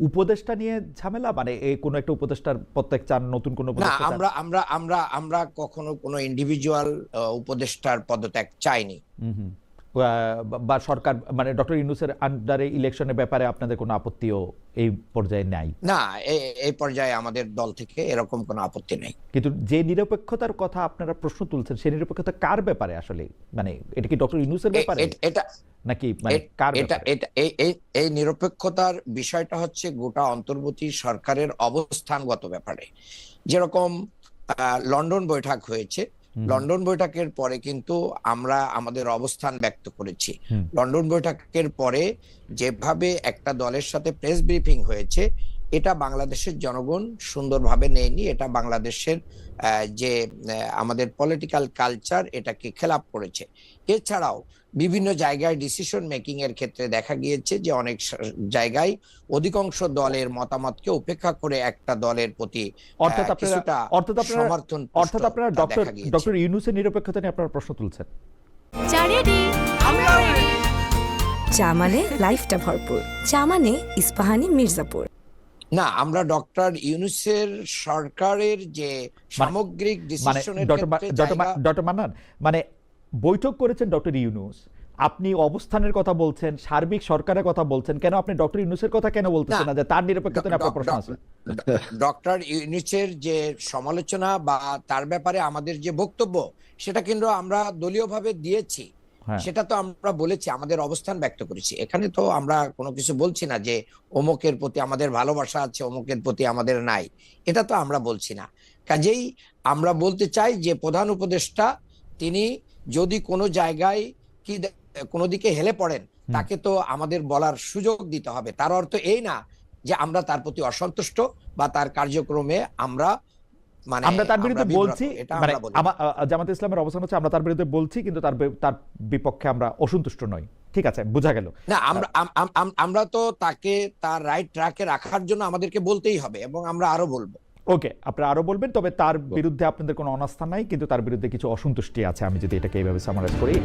উপদেষ্টা নিয়ে ঝামেলা? মানে এই কোনো একটা উপদেষ্টার প্রত্যেক চান নতুন কোনো? আমরা আমরা আমরা আমরা কখনো কোনো ইন্ডিভিজুয়াল উপদেষ্টার পদত্যাগ চাইনি। বা- সরকার মানে ডক্টর ইউনুসের আন্ডারে ইলেকশনের ব্যাপারে আপনাদের কোনো আপত্তিও এই পর্যায়ে নাই? না এই পর্যায়ে আমাদের দল থেকে এরকম কোনো আপত্তি নেই। কিন্তু যে নিরপেক্ষতার কথা আপনারা প্রশ্ন তুলছেন সেই নিরপেক্ষতা কার ব্যাপারে আসলে? মানে এটা কি ডক্টর ইউনুসের ব্যাপারে? এটা নাকি মানে কার এটা এটা এই নিরপেক্ষতার বিষয়টা হচ্ছে গোটা অন্তর্বর্তী সরকারের অবস্থানগত ব্যাপারে। যেরকম লন্ডন বৈঠক হয়েছে। লন্ডন বৈঠকের পরে কিন্তু আমরা আমাদের অবস্থান ব্যক্ত করেছি। লন্ডন বৈঠকের পরে যেভাবে একটা দলের সাথে প্রেস ব্রিফিং হয়েছে এটা বাংলাদেশের জনগণ সুন্দরভাবে নেয়নি এটা বাংলাদেশের আহ, যে আহ, আমাদের পলিটিক্যাল কালচার এটাকে খেলাপ করেছে। এছাড়াও বিভিন্ন জায়গায় ডিসিশন মেকিং এর ক্ষেত্রে দেখা গিয়েছে যে অনেক জায়গায় অধিকাংশ দলের মতামতকে উপেক্ষা করে একটা দলের প্রতি অর্থাৎ আহ, আপনারা অর্থাৎ আপনারা সমর্থন অর্থাৎ আপনারা ডক্টর ডক্টর ইউনুসের নিরপেক্ষতা নিয়ে আপনারা প্রশ্ন তুলছেন। চা রেডি? চা মানে লাইফটা ভরপুর। চা মানে ইস্পাহানি মির্জাপুর। না আমরা ডক্টর ইউনুসের সরকারের যে সামগ্রিক মানে ডিসিশনের ডক্টর জায়গা- ডক্টর মান্নান মানে বৈঠক করেছেন ডক্টর ইউনুস। আপনি অবস্থানের কথা বলছেন সার্বিক সরকারের কথা বলছেন কেন আপনি ডক্টর ইউনুসের কথা কেন বলতেছেন না, যে তার নিরপেক্ষতা নিয়ে আপনার প্রশ্ন আছে? ডক্টর ইউনিসের যে সমালোচনা বা তার ব্যাপারে আমাদের যে বক্তব্য সেটা কিন্তু আমরা দলীয়ভাবে দিয়েছি। সেটা তো আমরা বলেছি আমাদের অবস্থান ব্যক্ত করেছি। এখানে তো আমরা কোনো কিছু বলছি না যে অমুকের প্রতি আমাদের ভালোবাসা আছে অমুকের প্রতি আমাদের নাই। এটা তো আমরা বলছি না। কাজেই আমরা বলতে চাই যে প্রধান উপদেষ্টা তিনি যদি কোনো জায়গায় কি কোনো দিকে হেলে পড়েন তাকে তো আমাদের বলার সুযোগ দিতে হবে। তার অর্থ এই না যে আমরা তার প্রতি অসন্তুষ্ট বা তার কার্যক্রমে আমরা মানে আমরা তার বিরুদ্ধে বলছি মানে জামাত ইসলামের অবস্থান হচ্ছে আমরা তার বিরুদ্ধে বলছি কিন্তু তার তার বিপক্ষে আমরা অসন্তুষ্ট নই। ঠিক আছে? বোঝা গেল। না আমরা আম- আম- আম- আমরা তো তাকে তার রাইট ট্র্যাকে রাখার জন্য আমাদেরকে বলতেই হবে এবং আমরা আরও বলব। ওকে আপনারা আরও বলবেন তবে তার বিরুদ্ধে আপনাদের কোনো অনাস্থা নাই কিন্তু তার বিরুদ্ধে কিছু অসন্তুষ্টি আছে আমি যদি এটাকে এইভাবে সামারাইজ করি।